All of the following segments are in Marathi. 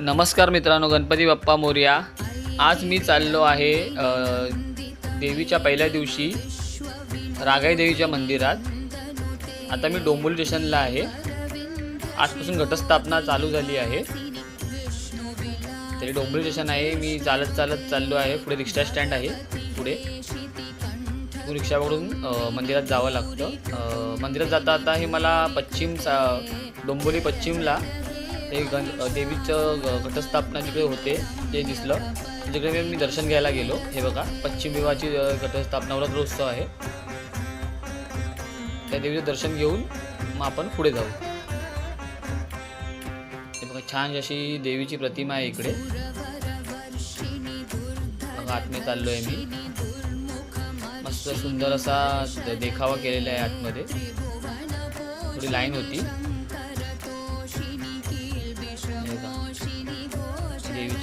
नमस्कार मित्रांनो गणपती बाप्पा मोर्या. आज मी चाललो आहे देवीच्या पहिल्या दिवशी रागाई देवीच्या मंदिरात. आता मी डोंबोली स्टेशनला आहे. आजपासून घटस्थापना चालू झाली आहे. तरी डोंबोली स्टेशन आहे मी चालत चालत चाललो आहे. पुढे रिक्षा स्टँड आहे पुढे. रिक्षावरून मंदिरात जावं लागतं. मंदिरात जाता आता हे मला पश्चिम सा डोंबोली पश्चिमला ते गण देवीचं घटस्थापना जिकडे होते ते दिसलं. तिकडे मी- दर्शन घ्यायला गेलो. हे बघा पश्चिम विभागाची अ, घटस्थापना आहे. त्या देवीचं दर्शन घेऊन मग आपण पुढे जाऊ. हे बघा छान अशी देवीची प्रतिमा आहे इकडे. बघा आतमध्ये चाललो आहे मी. मस्त सुंदर असा देखावा केलेला आहे आतमध्ये. थोडी लाईन होती.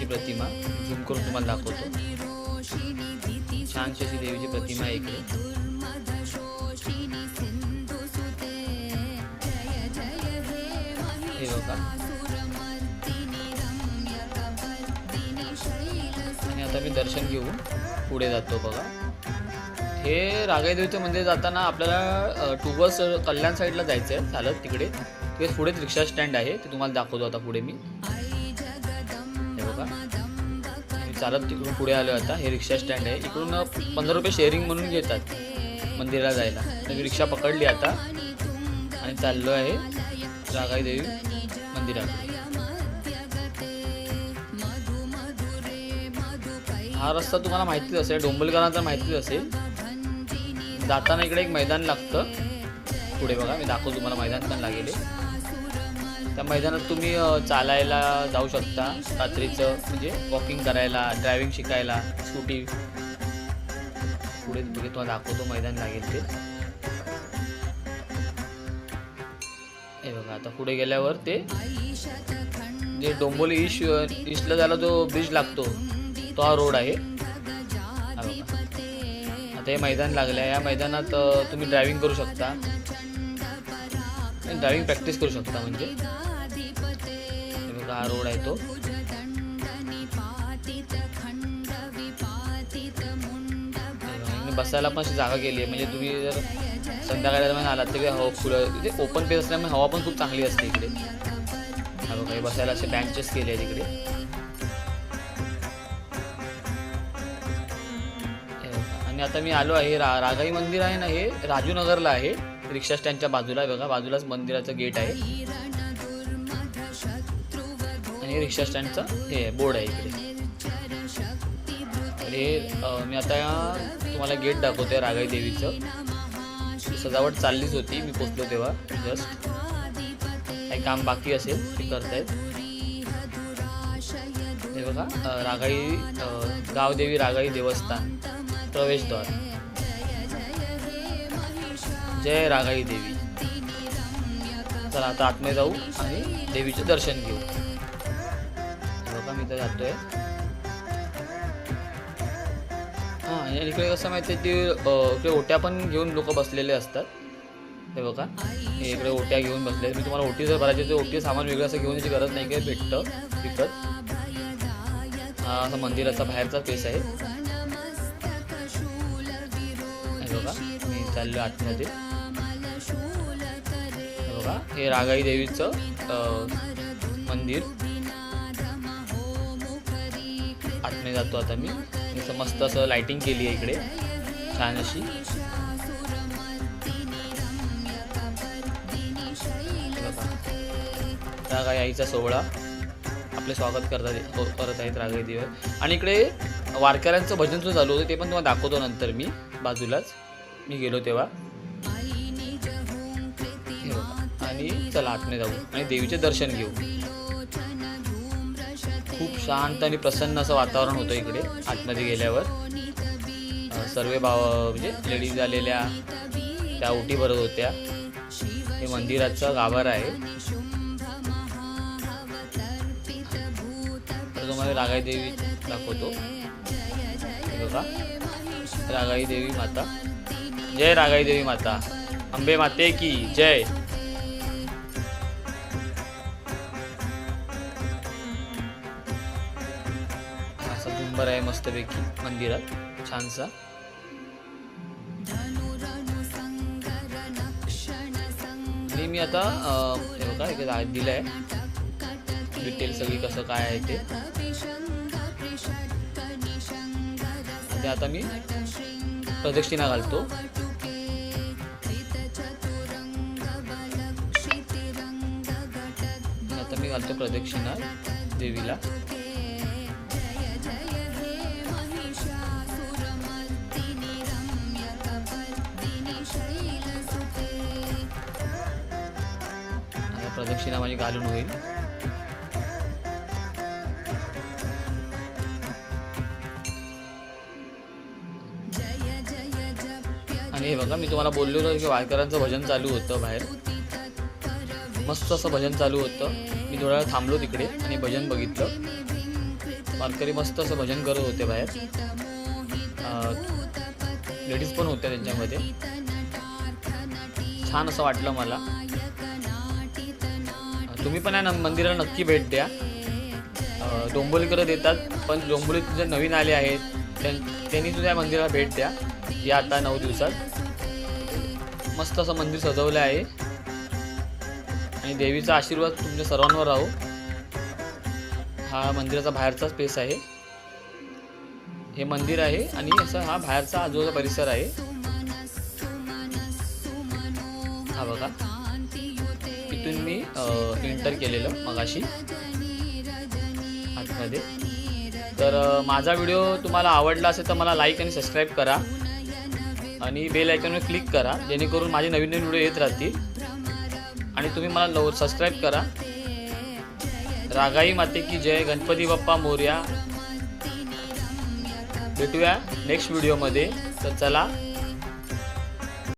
देवीची प्रतिमा झूम करून तुम्हाला दाखवतो. छानशी अशी देवीची प्रतिमा आहे इकडे. हे बघा. आणि आता मी दर्शन घेऊन पुढे जातो बघा. हे रागाईदेवीचं मंदिर जाताना आपल्याला टू बस कल्याण साईडला जायचं आहे चालत तिकडे. तिकडे पुढेच रिक्षा स्टँड आहे. ते तुम्हाला दाखवतो आता पुढे मी. बघा चालत तिकडून पुढे आलो आता. हे रिक्षा स्टँड आहे. इकडून पंधरा रुपये शेअरिंग म्हणून घेतात मंदिराला जायला. तर मी रिक्षा पकडली आता आणि चाललो आहे रागाई देवी मंदिराकडे. हा रस्ता तुम्हाला माहितीच असेल डोंबलकरांचा माहितीच असेल. जाताना इकडे एक मैदान लागतं. पुढे बघा मी दाखवतो तुम्हाला मैदान पण लागेल. त्या मैदानात तुम्ही चालायला जाऊ शकता. रात्रीचं म्हणजे वॉकिंग करायला ड्रायव्हिंग शिकायला स्कूटी पुढे पुढे तुम्हाला दाखवतो मैदान लागेल ते हे बघा आता पुढे गेल्यावर ते जे डोंबोली ईश ईस्टला जायला जो ब्रिज लागतो. तो हा रोड आहे. आता हे मैदान लागलं आहे या मैदानात तुम्ही ड्रायव्हिंग करू शकता. ड्रायव्हिंग प्रॅक्टिस करू शकता म्हणजे. हा रोड आहे तो. बसायला पण अशी जागा केली आहे. म्हणजे तुम्ही जर संध्याकाळी दरम्यान आलात तर हवा फुलं म्हणजे ओपन पेस असल्यामुळे हवा पण खूप चांगली असते इकडे. हा बसायला असे बँचेस केले आहेत इकडे. आणि आता मी आलो आहे रा रागाई मंदिर आहे ना हे? राजूनगरला आहे. रिक्षा स्टँडच्या बाजूला आहे बघा. बाजूलाच मंदिराचं गेट आहे. आणि रिक्षा स्टँडचं हे बोर्ड आहे इकडे. हे मी आता तुम्हाला गेट दाखवतोय रागाई देवीचं. सजावट चाललीच होती. मी पोचलो तेव्हा जस्ट काही काम बाकी असेल ते करतायत. हे बघा रागाई गावदेवी रागाई देवस्थान प्रवेशद्वार. जय रागाई देवी. चला आता आतमध्ये जाऊ आणि देवीचे दर्शन घेऊ. बघा मी तर जातोय. हां आणि इकडे कसं माहिती आहे की इकडे ओट्या पण घेऊन लोक बसलेले असतात. हे बघा हे इकडे ओट्या घेऊन बसले. मी तुम्हाला ओटी जर भरायची तर ओटी सामान वेगळं असं घेऊन याची गरज नाही काय भेटतं विकत? हा असा मंदिराचा बाहेरचा पेस आहे. बघा मी चाललो आतमध्ये. बघा हे रागाई देवीचं मंदिर. आतमध्ये जातो आता मी. असं मस्त असं लाइटिंग केली आहे इकडे. छान अशी. रागाई आईचा सोहळा. आपले स्वागत करतात हो- करत आहेत रागाई देव आणि इकडे वारकऱ्यांचं भजन सुद्धा चालू होतं ते पण तुम्हाला दाखवतो नंतर मी बाजूलाच. मी गेलो तेव्हा. चला आतमध्ये जाऊ आणि देवीचे दर्शन घेऊ. खूप शांत आणि प्रसन्न असं वातावरण होतं इकडे आतमध्ये गेल्यावर. सर्व भाव म्हणजे लेडीज आलेल्या त्या ओटी भरत होत्या. हे मंदिराचं गाभार आहे. तर तुम्हाला रागाई देवी दाखवतो. बघा. रागाई देवी माता. जय रागाई देवी माता. अंबे माते की जय. असा आहे मस्तपैकी मंदिरात छानसा. आणि मी आता बघा एक रा- दिलंय. डिटेल सगळी कसं काय आहे ते. म्हणजे आता मी प्रदक्षिणा घालतो. आता मी घालतो प्रदक्षिणा देवीला. प्रदक्षिणा माझी घालून होईल. आणि हे बघा मी तुम्हाला बोललो होतो की वारकऱ्यांचं भजन चालू होतं बाहेर. मस्त असं भजन चालू होतं. मी थोडा वेळ थांबलो तिकडे आणि भजन बघितलं. वारकरी मस्त असं भजन करत होते बाहेर. लेडीज पण होत्या त्यांच्यामध्ये. छान असं वाटलं मला. तुम्ही पण या न- मंदिराला नक्की भेट द्या. अं, देतात पण डोंबोलीत जे नवीन आले आहेत. त्यां- त्यांनी सुद्धा या मंदिराला भेट द्या. या आता नऊ दिवसात. मस्त असं मंदिर सजवलं आहे. आणि देवीचा आशीर्वाद तुमच्या सर्वांवर राहू. हा मंदिराचा बाहेरचा स्पेस आहे. हे मंदिर आहे आणि असं हा बाहेरचा आजूबाजूचा परिसर आहे. हा बघा. एंटर केलेलं मगाशी आतमध्ये. तर माझा व्हिडिओ तुम्हाला आवडला असेल तर मला लाईक आणि सबस्क्राईब करा. आणि बेल आयकॉनवर क्लिक करा जेणेकरून माझे नवीन नवीन व्हिडिओ येत राहतील. आणि तुम्ही मला लव सबस्क्राईब करा. रागाई माते की जय गणपती बाप्पा मोर्या. भेटूया नेक्स्ट व्हिडिओमध्ये तर चला